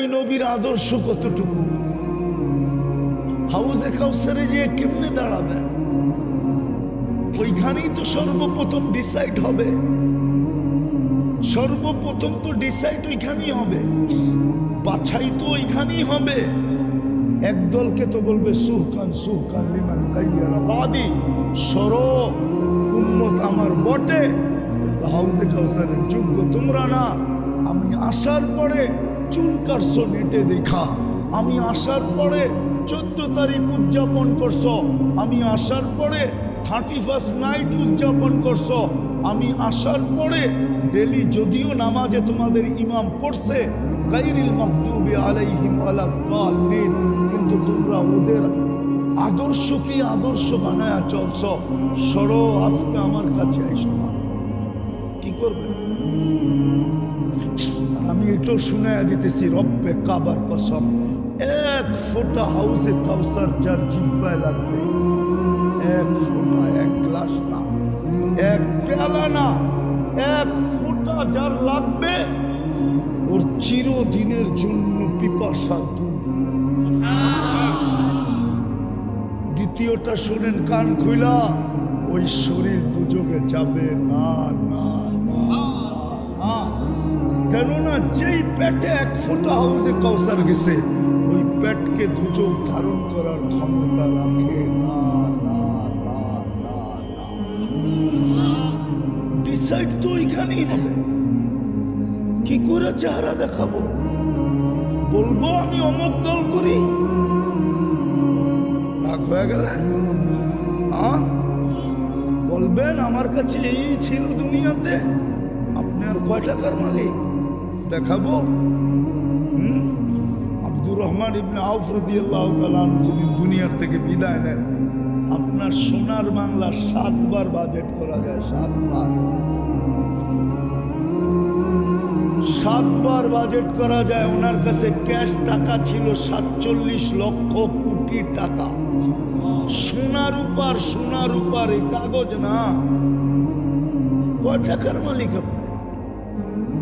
ওই নবীর আদর্শ কতটুকু? হাউজে কাউসারে যে কেমনে দাঁড়াবে? ওইখানেই তো সর্বপ্রথম ডিসাইড হবে। সর্বপ্রথম তো ডিসাইড ওইখানেই হবে। বাছাই তো ওইখানেই হবে। একদলকে তো বলবে, সুহকান সুহকান লিমান কাইয়ারা বাদি, সর, উম্মত আমার বটে। হাউজে কাউসারের যোগ্য তোমরা না। আমি আসার পরে কাটছো, নেটে দেখা। আমি আসার পরে চোদ্দ তারিখ উদযাপন করছ। আমি আসার পরে থার্টি ফার্স্ট নাইট উদযাপন করছ। আমি আসার পরে ডেলি যদিও নামাজে তোমাদের ইমাম পড়ছে গাইরিল মকদুবে আলাইহিম আলা দাল্লিন কিন্তু তোমরা ওদের আদর্শকে আদর্শ বানায়া চলছ। সরো, আজকে আমার কাছে না। কি করবে? আমি এটাও শুনে দিতেছি রব্বে কাবার কসম। এক ফোটা হাউসে কাউসার যার জিব্বায় লাগবে। এক ফোটা এক গ্লাস না এক পেয়ালা না এক ফোঁটা যার লাগবে ওর চিরদিনের জন্য পিপাসা দ্বিতীয়টা শোনেন কান খুলা ওই শরীর দুযোগে যাবে না, না। কেননা যেই পেটে এক ফোঁটা হাউসে কাউসার গেছে, ওই পেটকে দুযোগ ধারণ করার ক্ষমতা রাখে ডিসাইড তো ওইখানেই হবে। কি করে চেহারা দেখাবো? বলব আমি অমুক দল করি? রাগ হয়ে গেলে? আ? বলবেন আমার কাছে এই ছিল দুনিয়াতে। আপনি আর কয় টাকার মালিক? দেখাবো? আব্দুর রহমান ইবনে আনহু যদি দুনিয়ার থেকে বিদায় নেন, আপনার সোনার বাংলা সাতবার বাজেট করা যায়, সাতবার। সাতবার বাজেট করা যায়, ওনার কাছে ক্যাশ টাকা ছিল সাতচল্লিশ লক্ষ কোটি টাকা। সোনার উপর সোনার উপর, এই কাগজ না। কয় টাকার মালিক আপনি?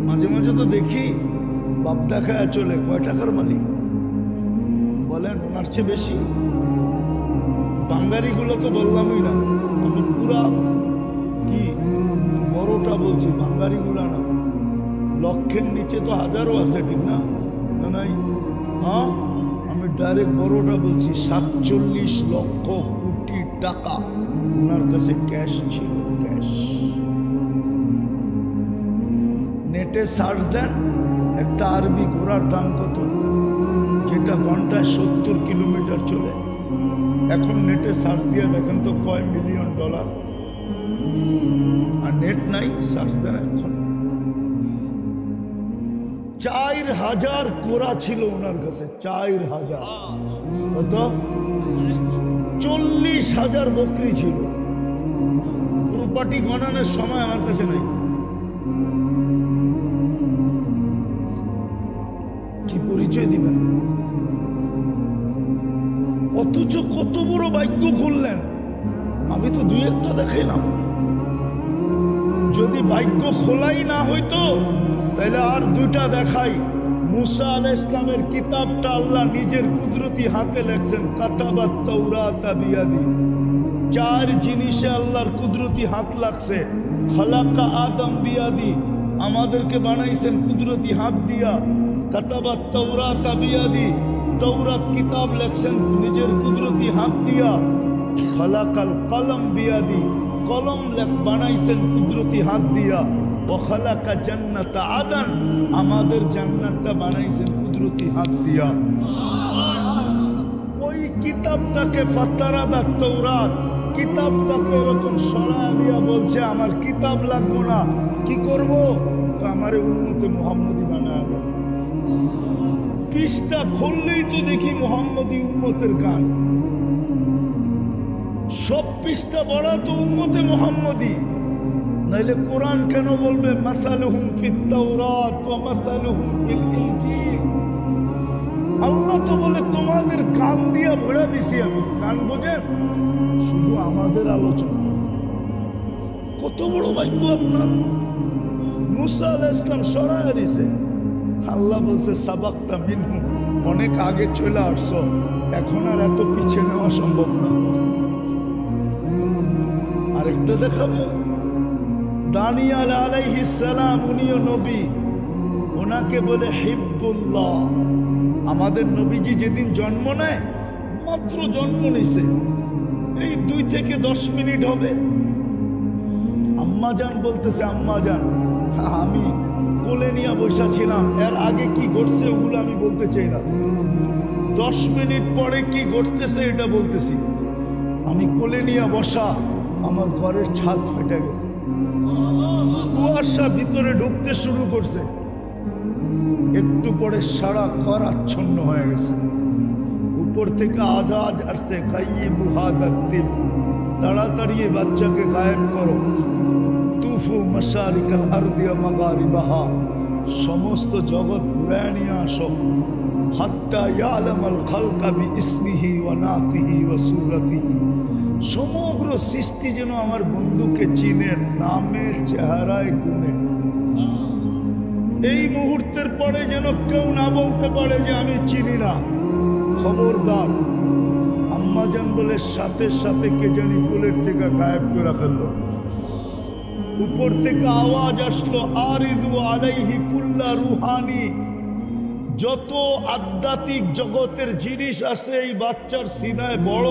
মাঝে মাঝে তো দেখি বাপ দেখায় চলে, কয় টাকার মালিক? বলেন, ওনার চেয়ে বেশি। বাঙ্গারিগুলো তো বললামই না, আমি পুরা কি বড়টা বলছি, বাঙ্গারিগুলা না। লক্ষের নিচে তো হাজারও আছে, ঠিক না? না, নাই? হ্যাঁ? আমি ডাইরেক্ট বড়টা বলছি, সাতচল্লিশ লক্ষ কোটি টাকা। ওনার কাছে ক্যাশ ছিল নেটে সার্চ দেন, একটা আরবি ঘোড়ার দাম কত যেটা ঘন্টায় সত্তর কিলোমিটার চলে। এখন নেটে সার্চ দিয়ে দেখেন তো কয় মিলিয়ন ডলার। আর নেট নাই, সার্চ দেন এখন। চার হাজার কোরা ছিল ওনার কাছে, চার হাজার। কত? চল্লিশ হাজার বকরি ছিল। প্রপার্টি গণনের সময় আমার কাছে নাই। কি পরিচয় দিবেন? অথচ কত বড় ভাগ্য খুললেন। আমি তো দুই একটা দেখাইলাম। যদি ভাগ্য খোলাই না হইতো তাহলে আর দুটা দেখাই। মুসা আল ইসলামের কিতাবটা আল্লাহ নিজের কুদরতি হাতে লেখছেন, কাতাবাত তৌরাতা বিয়াদি চার জিনিসে আল্লাহর কুদরতি হাত লাগছে। খলাকা আদম বিয়াদি, আমাদেরকে বানাইছেন কুদরতি হাত দিয়া। কাতাবাত তৌরাতা বিয়াদি তৌরাত কিতাব লেখছেন নিজের কুদরতি হাত দিয়া। খলাকাল কলম বিয়াদি, কলম লেখ বানাইছেন কুদরতি হাত দিয়া। খলাকা জান্নাত আদান, আমাদের জান্নাতটা বানাইছেন কুদরতি হাত দিয়া। ওই কিতাবটাকে ফাতারাদা তৌরাত কিতাবটাকে এরকম বলছে আমার কিতাব লাগবো না, কি করব? আমার উন্নতি মোহাম্মদী দেন। পৃষ্ঠা খুললেই তো দেখি মোহাম্মদী উন্মতের গান। সব পৃষ্ঠা বড়া তো উন্মতে মোহাম্মদী। নাইলে কোরআন কেন বলবে ফিত তাওরাত ওয়া আল্লাহ তো বলে, তোমাদের কান দিয়া ভরা দিছি আমি। কান বোঝেন? শুধু আমাদের আলোচনা। কত বড় ভাগ্য আপনার। মুসা আল ইসলাম সরাইয়া দিছে। আল্লাহ বলছে, সাবাক্তা মিনহু, অনেক আগে চলে আসছো। এখন আর এত পিছিয়ে নেওয়া সম্ভব না। আরেকটা দেখাবো। দানিয়াল আলাইহিস সালাম, উনিও নবী। ওনাকে বলে হিব্বুল্লাহ। আমাদের নবীজি যেদিন জন্ম নেয়, মাত্র জন্ম নিছে। এই দুই থেকে দশ মিনিট হবে। আম্মা জান বলতেছে আম্মা জান আমি কোলে নিয়ে বসা ছিলাম। এর আগে কি ঘটছে ওগুলো আমি বলতে চাই না। দশ মিনিট পরে কি ঘটতেছে এটা বলতেছি। আমি কোলে নিয়ে বসা আমার ঘরের ছাদ ফেটে গেছে। কুয়াশা ভিতরে ঢুকতে শুরু করছে। একটু পরে সারা ঘর আচ্ছন্ন হয়ে গেছে। উপর থেকে আজাদ আসছে কাইয়ে বুহাদিস তাড়াতাড়ি বাচ্চাকে গায়েব করো। তুফু মশারিকাল আরদিয়া মাগারিবাহা, সমস্ত জগৎ ঘুরে নিয়ে আসো। হাত্তা ইয়ালামাল খালকা নাতিহি ওয়া সুরাতিহি। সমগ্র সৃষ্টি যেন আমার বন্ধুকে চিনে নামে চেহারায় গুণে এই মুহূর্তের পরে যেন কেউ না বলতে পারে যে আমি চিনি না। খবরদার আম্মাজান বলে সাথে সাথে কে জানি কোলের থেকে গায়েব করে ফেলল। উপর থেকে আওয়াজ আসলো আরিদু আলাইহি কুল্লা রুহানি। যত আধ্যাত্মিক জগতের জিনিস আছে এই বাচ্চার সিনায় বড়।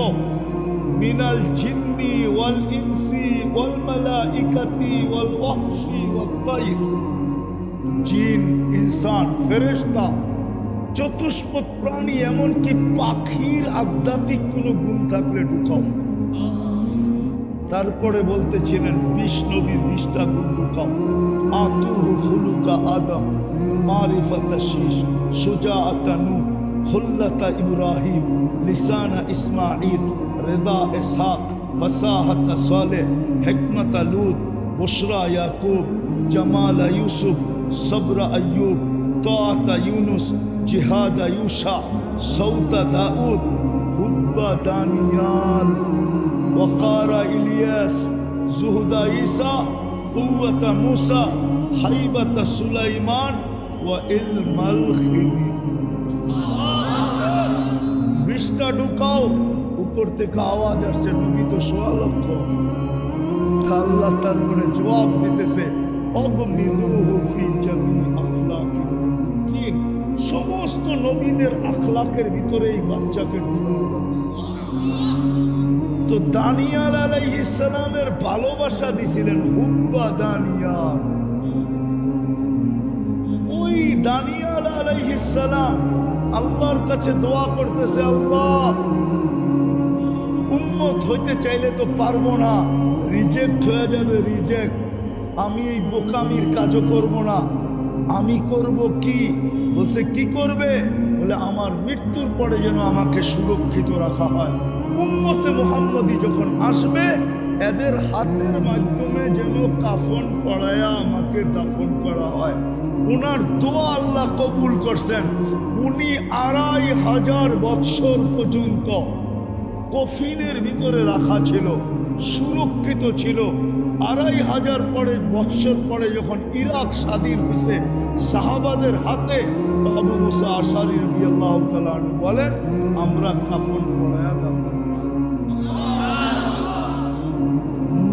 মিনাল জিন্নি ওয়াল ইনসি ওয়াল মালা ইকাতি ওয়াল ওয়াহশি ওয়াত তাইর। জিন, ইনসান, ফেরেশতা, চতুষ্পদ প্রাণী, এমনকি পাখির আধ্যাত্মিক কোনো গুণ থাকলে ঢুকাও। তারপরে বলতেছিলেন বিশ বিষ্টা বিশটা আতু হুলুকা আদম, মারিফাতা শীষ সুজা আতানু খুল্লাতা ইব্রাহিম, লিসানা ইসমাইল রেদা এসহাক, ফসাহতা সালে হেকমতা লুত বুসরা ইয়াকুব, জামালা ইউসুফ, সবরা আয়ুব তাতা ইউনুস, জিহাদা ইউসা, সৌতা দাউদ, হুব্বা দানিয়াল। وقار إلياس زهد عيسى قوة موسى حيبة سليمان وعلم الخير বৃষ্টা ঢুকাও উপর থেকে আওয়াজ আসছে নবী তো সোয়া লক্ষ আল্লাহ তারপরে জবাব দিতেছে অগমিরুহু ফি জামি আখলাকি কি সমস্ত নবীদের আখলাকের ভিতরে এই বাচ্চাকে ঢুকানো তো দানিয়াল আলাইহিস সালামের ভালোবাসা দিছিলেন হুব্বা দানিয়াল। ওই দানিয়াল আলাইহিস সালাম আল্লাহর কাছে দোয়া করতেছে, আল্লাহ উন্মত হইতে চাইলে তো পারব না রিজেক্ট হয়ে যাবে রিজেক্ট আমি এই বোকামির কাজও করব না আমি করব কি? বলছে, কি করবে? বলে, আমার মৃত্যুর পরে যেন আমাকে সুরক্ষিত রাখা হয়। উম্মতে মোহাম্মদী যখন আসবে, এদের হাতের মাধ্যমে যেন কাফন পড়ায়া আমাকে দাফন করা হয়। ওনার দোয়া আল্লাহ কবুল করছেন। উনি আড়াই হাজার বৎসর পর্যন্ত কফিনের ভিতরে রাখা ছিল। সুরক্ষিত ছিল। আড়াই হাজার পরে, বৎসর পরে যখন ইরাক স্বাধীন হয়েছে, সাহাবাদের হাতে আবু মুসা আশারি রবি আল্লাহ বলেন, আমরা কাফন পড়ায়া দাফন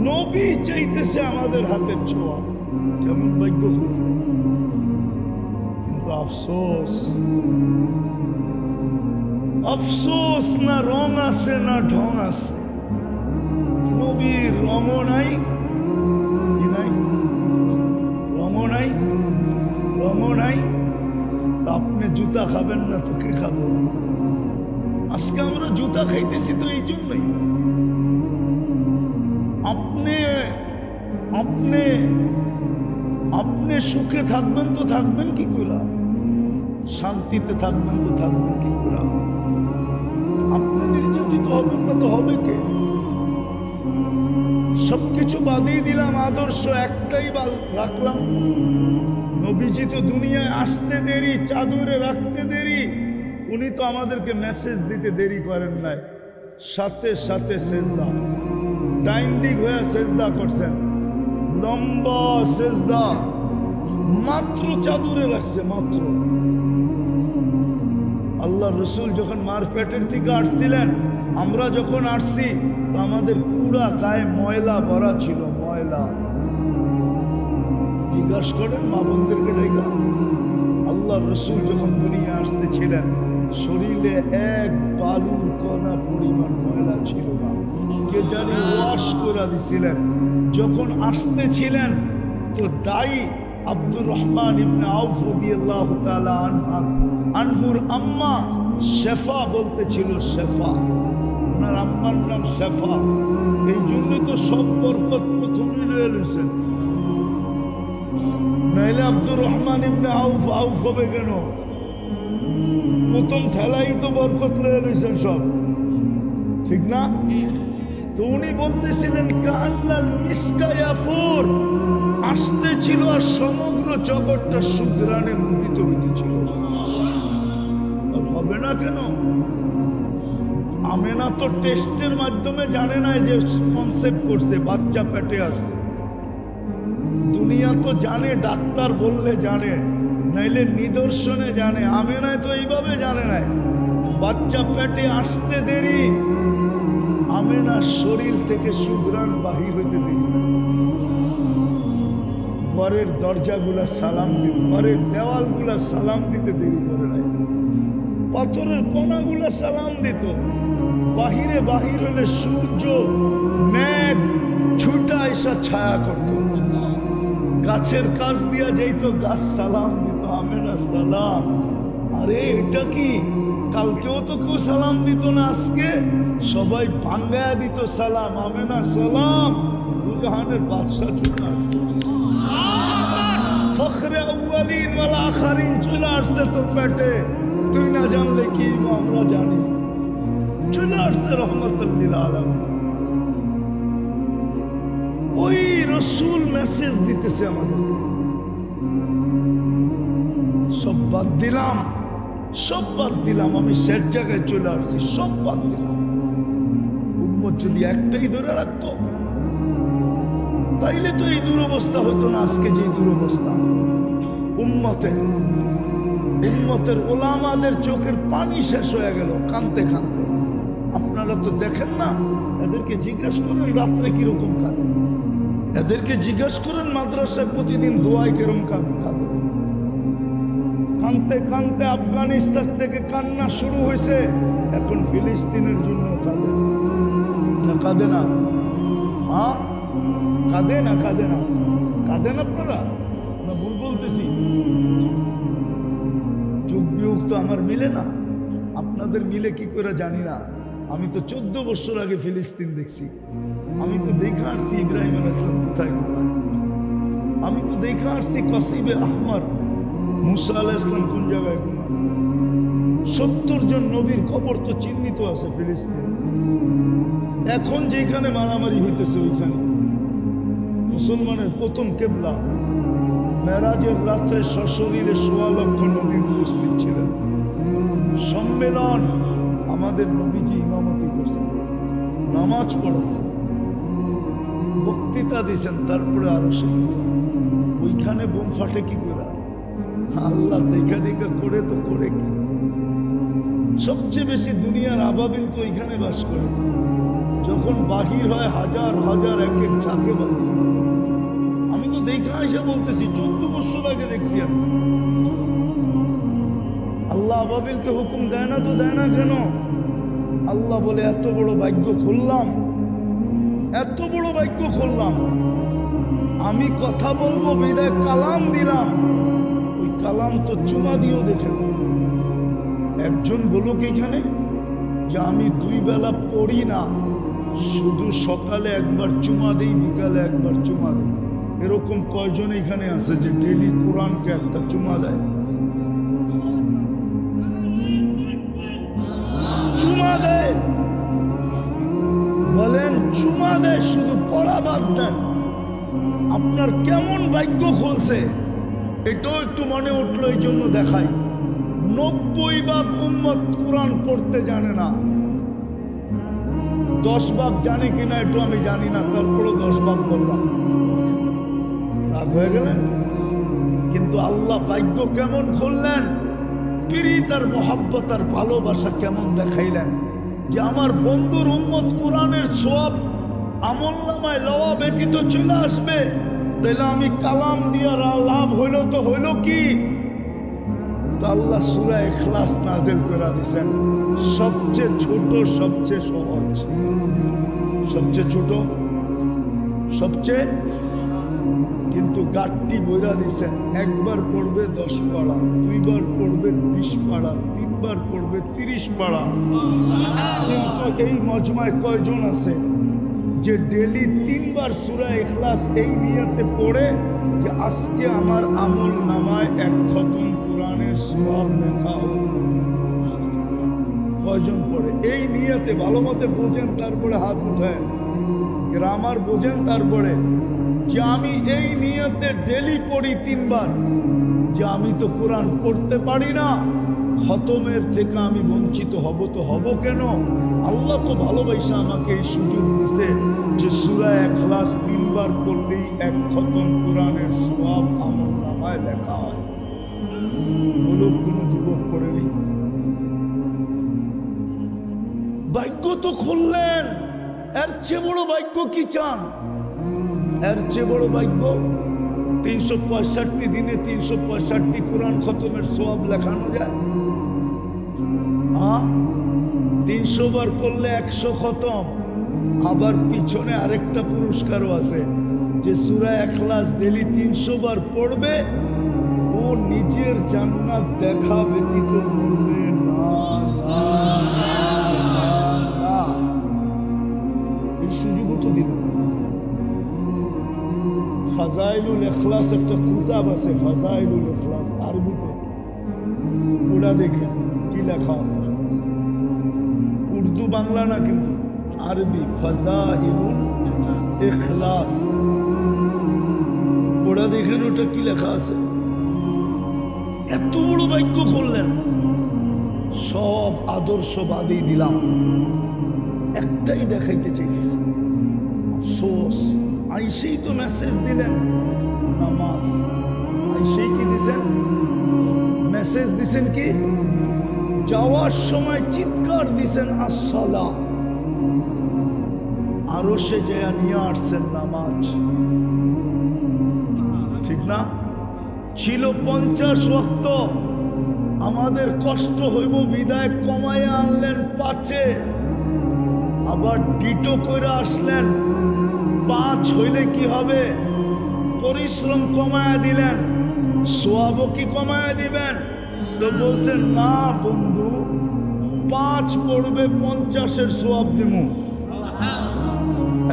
নবী চাইতেছে আমাদের হাতের ছোঁয়া। কেমন ভাগ্য কিন্তু আফসোস আফসোস না রং আছে না ঢং আছে। কি নাই? রঙও নাই তা আপনি জুতা খাবেন না তো কে খাব? আজকে আমরা জুতা খাইতেছি তো এই জন্যই। আপনি আপনি আপনি সুখে থাকবেন তো থাকবেন কি করে শান্তিতে থাকবেন তো থাকবেন কি করে আপনি নির্যাতিত হবেন না তো হবে কে? সবকিছু বাদিয়ে দিলাম, আদর্শ একটাই রাখলাম। নবীজি তো দুনিয়ায় আসতে দেরি, চাদরে রাখতে দেরি। উনি তো আমাদেরকে মেসেজ দিতে দেরি করেন নাই। সাথে সাথে সেজদা। টাইম দিক হয়ে সেজদা করছেন। লম্বা সেজদা। মাত্র চাদরে রাখছে, মাত্র। আল্লাহ রসুল যখন মার পেটের থেকে আসছিলেন, আমরা যখন আসছি আমাদের পুরা গায়ে ময়লা ভরা ছিল, ময়লা। জিজ্ঞাসা করেন মা বোনদেরকে ডেকা। আল্লাহ রসুল যখন দুনিয়া আসতেছিলেন শরীরে এক বালুর কণা পরিমাণ ময়লা ছিল না। কে জানি ওয়াশ করে দিছিলেন। যখন আসতেছিলেন তো দায়ী আব্দুর রহমান ইবনে আউফ রাদিয়াল্লাহু তাআলা আনহা, আনহুর আম্মা শেফা বলতেছিল শেফা। ওনার আম্মার নাম শেফা। এই জন্যই তো সব বরকত প্রথমে রয়ে রয়েছেন নাইলে আব্দুর রহমান ইবনে আউফ আউফ হবে কেন? প্রথম খেলাই তো বরকত রয়ে রয়েছেন সব। ঠিক না? তো উনি বলতেছিলেন, কান্নাল মিসকায়াফুর আসতে ছিল আর সমগ্র জগৎটা সুগ্রানে মুহিত হইতেছিল। হবে না কেন? আমেনা তো টেস্টের মাধ্যমে জানে না যে কনসেপ্ট করছে, বাচ্চা পেটে আসছে। দুনিয়া তো জানে, ডাক্তার বললে জানে, নাইলে নিদর্শনে জানে। আমেনায় তো এইভাবে জানে নাই বাচ্চা পেটে আসতে দেরি। আমেনার শরীর থেকে সুগ্রাণ বাহির হইতে দেরি। না। ঘরের দরজাগুলা সালাম দিতে ঘরের দেওয়ালগুলা সালাম দিতে দেরি করে নাই পাথরের কণাগুলা সালাম দিত। বাহিরে বাহির হলে সূর্য, মেঘ ছুটা এসা ছায়া করত। গাছের কাজ দিয়া যাইত, গাছ সালাম দিত, আমেনা সালাম। আরে, এটা কি? কালকেও তো কেউ সালাম দিত না, আজকে? সবাই ভাঙ্গায়া দিত সালাম, আমেনা সালাম। বাদশাহ চলে আসছে। ফখরে আউয়ালিন ওয়াল আখারিন চলে আসছে তোর পেটে। তুই না জানলে কি আমরা জানি। চলে আসছে রহমতুল্লিল আলম ওই রসুল মেসেজ দিতেছে আমাদেরকে সব বাদ দিলাম, সব বাদ দিলাম, আমি শেষ জায়গায় চলে আসছি, সব বাদ দিলাম। উম্মত যদি একটাই ধরে রাখতো, তাইলে তো এই দুরবস্থা হতো না, আজকে যে দুরবস্থা। উম্মতে উম্মতের ওলামাদের চোখের পানি শেষ হয়ে গেল কানতে কানতে। আপনারা তো দেখেন না, এদেরকে জিজ্ঞাসা করেন রাত্রে কীরকম কাঁদে। এদেরকে জিজ্ঞাসা করেন মাদ্রাসায় প্রতিদিন দোয়াই কীরকম কাঁদে। কানতে কানতে আফগানিস্তান থেকে কান্না শুরু হয়েছে, এখন ফিলিস্তিনের জন্য কাঁদে। না কাঁদে না। হ্যাঁ কাঁদে না কাঁদে না। কাঁদেন আপনারা? তো আমার মিলে না। আপনাদের মিলে কি করে জানি না। আমি তো চোদ্দ বছর আগে ফিলিস্তিন দেখছি। আমি তো দেখে আসছি ইব্রাহিম কোথায় আমি তো দেখে আসছি কসিবে আহমর মুসা আলাহ ইসলাম কোন জায়গায় সত্তর জন নবীর খবর তো চিহ্নিত আছে ফিলিস্তিন। এখন যেখানে মারামারি হইতেছে ওইখানে। মুসলমানের প্রথম কেবলা। মেরাজের রাত্রে সশরীরে সোয়া লক্ষ নবী উপস্থিত ছিলেন। সম্মেলন আমাদের নবীজি ইমামতি করছেন, নামাজ পড়াছে বক্তৃতা দিয়েছেন তারপরে আরও শুনেছেন। ওইখানে বোম ফাটে কি করে? আল্লাহ দেখা দেখা করে তো করে কি? সবচেয়ে বেশি দুনিয়ার আবাবিল তো ওইখানে বাস করে। যখন বাহির হয় হাজার হাজার এক এক আমি তো দেখা এসে বলতেছি, চোদ্দ বছর আগে দেখছি আমি। আল্লাহ আবাবিলকে হুকুম দেয় না তো দেয় না কেন? আল্লাহ বলে, এত বড় ভাগ্য খুললাম, এত বড় ভাগ্য খুললাম। আমি কথা বলব, বিদায় কালাম দিলাম। ওই কালাম তো চুমা দিয়েও দেখে একজন বলুক এখানে যে, আমি দুই বেলা পড়ি না, শুধু সকালে একবার চুমা দিই, বিকালে একবার চুমা দিই। এরকম কয়জন এখানে আছে যে ডেলি কোরআনকে একটা চুমা দেয়? চুমা দেয়। বলেন, চুমা দেয়, শুধু পড়া দেন। আপনার কেমন ভাগ্য খুলছে, এটাও একটু মনে উঠল, এই জন্য দেখাই। নব্বই ভাগ উম্মত কোরআন পড়তে জানে না। দশ ভাগ জানে কিনা, একটু আমি জানি না তারপরে দশ ভাগ বললাম। হয়ে গেলেন কিন্তু আল্লাহ ভাগ্য কেমন খুললেন? পিরিত আর মোহাব্বত আর ভালোবাসা কেমন দেখাইলেন? যে আমার বন্ধুর উম্মত কোরআনের সব আমল নামায় লওয়া ব্যতীত চলে আসবে। তাহলে আমি কালাম দিয়া রা- লাভ হইল তো হইল কি? আল্লাহ সুরা এখলাস নাজেল করে দিছেন। সবচেয়ে ছোট, সবচেয়ে সহজ। সবচেয়ে ছোট, সবচেয়ে কিন্তু গাঠটি বইরা দিছেন একবার পড়বে দশ পাড়া, দুইবার পড়বে বিশ পাড়া, তিনবার পড়বে তিরিশ পাড়া। কিন্তু এই মজমায় কয়জন আছে যে ডেলি তিনবার সুরা এখলাস এই নিয়তে পড়ে যে আজকে আমার আমল নামায় এক খতম কোরআনের সব লেখা কয়জন পড়ে? এই নিয়তে ভালো মতে বোঝেন, তারপরে হাত উঠায়। গ্রামার বোঝেন তারপরে যে আমি এই নিয়তে ডেলি পড়ি তিনবার, যে আমি তো কোরআন পড়তে পারি না, খতমের থেকে আমি বঞ্চিত হব তো হব কেন? আল্লাহ তো ভালোবাসে আমাকে এই সুযোগ দিছে যে সুরা এক ক্লাস তিনবার পড়লেই এক খতম কোরআনের সব আমার নামায় লেখা হয়। বলুক কোনো যুবক পড়েনি? ভাগ্য তো খুললেন। এর চেয়ে বড় ভাগ্য কি চান? এর চেয়ে বড় ভাগ্য তিনশো পঁয়ষট্টি দিনে তিনশো পঁয়ষট্টি কোরআন খতমের সব লেখানো যায়। হ্যাঁ তিনশো বার পড়লে একশো খতম। আবার পিছনে আরেকটা পুরস্কারও আছে যে সুরা এখলাস ডেলি তিনশো বার পড়বে, ও নিজের জান্নাত দেখা ব্যতীত মরবে ফাজাইলুল এখলাস একটা কুতাব আছে ফাজাইলুল এখলাস আরবিতে। ওটা দেখে কি লেখা আছে? উর্দু বাংলা না কিন্তু, আরবি ফাজাইলুল এখলাস ওটা দেখেন ওটা কি লেখা আছে? এত বড় বাক্য করলেন। সব আদর্শ বাদেই দিলাম। একটাই দেখাইতে চাইতেছি। আইসেই তো মেসেজ দিলেন। নামাজ আইসেই কি দিছেন? মেসেজ দিছেন কি? যাওয়ার সময় চিৎকার দিছেন, আসসালা। আরও সে জয়া নিয়ে আসছেন নামাজ। ঠিক না? ছিল পঞ্চাশ ওয়াক্ত। আমাদের কষ্ট হইব, বিদায় কমায় আনলেন পাঁচে। আবার ডিটো করে আসলেন। পাঁচ হইলে কি হবে? পরিশ্রম কমায়া দিলেন, সোয়াবও কি কমায়া দিবেন? তো বলছেন, না বন্ধু, পাঁচ পড়বে পঞ্চাশের সোয়াব দিমু।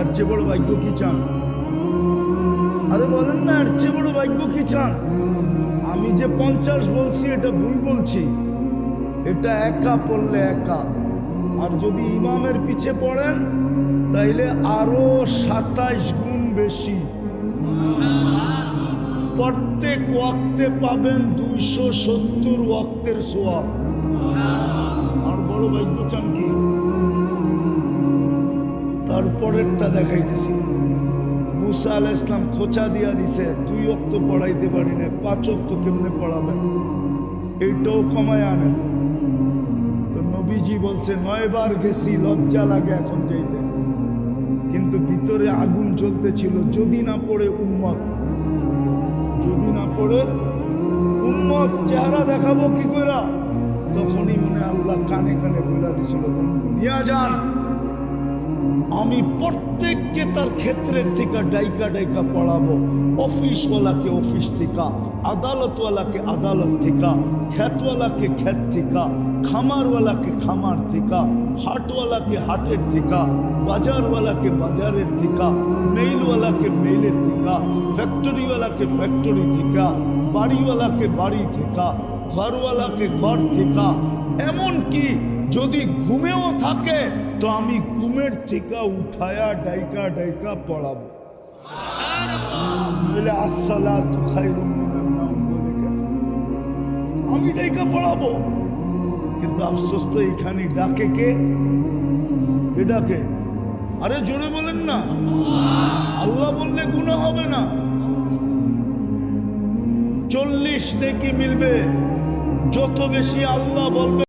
এর চেয়ে বড় ভাগ্য কি চান? আরে বলেন না, এর চেয়ে বড় ভাগ্য কি চান? আমি যে পঞ্চাশ বলছি, এটা ভুল বলছি। এটা একা পড়লে একা। আর যদি ইমামের পিছে পড়েন, তাইলে আরও সাতাইশ গুণ বেশি। প্রত্যেক ওয়াক্তে পাবেন দুইশো সত্তর ওয়াক্তের সোয়াব। আর বড় ভাগ্য চান কি? তারপরেরটা দেখাইতেছি। মুসা আল ইসলাম খোঁচা দিয়া দিছে, দুই অক্ত পড়াইতে পারি না পাঁচ অক্ত কেমনে পড়াবেন? এইটাও কমায় আনেন। বলছে, নয়বার গেছি, লজ্জা লাগে এখন যাইতে। কিন্তু ভিতরে আগুন জ্বলতেছিল, যদি না পড়ে উম্মত। যদি না পড়ে উম্মত, চেহারা দেখাবো কি করে তখনই মনে আল্লাহ কানে কানে বইলা দিছিল নিয়ে যান। আমি প্রত্যেককে তার ক্ষেত্রের থেকে ডাইকা ডাইকা পড়াবো। অফিসওয়ালাকে অফিস থেকে, আদালতওয়ালাকে আদালত থেকে, খ্যাতওয়ালাকে খ্যাত থেকে, খামারওয়ালাকে খামার থেকে, হাটওয়ালাকে হাটের থেকে, বাজারওয়ালাকে বাজারের থেকে, মেইলওয়ালাকে মেইলের থেকে, ফ্যাক্টরিওয়ালাকে ফ্যাক্টরি থেকে, বাড়িওয়ালাকে বাড়ি থেকে, ঘরওয়ালাকে ঘর থেকে এমন কি যদি ঘুমেও থাকে, তো আমি ঘুমের থেকে উঠায়া ডাইকা ডাইকা পড়াবো। বলে? আমি ডাইকা পড়াবো। কিন্তু আফসোস তো এইখানে ডাকে কে? এ ডাকে? আরে জোরে বলেন না। আল্লাহ বললে গুণা হবে না। চল্লিশ নেকি মিলবে। যত বেশি আল্লাহ বলবে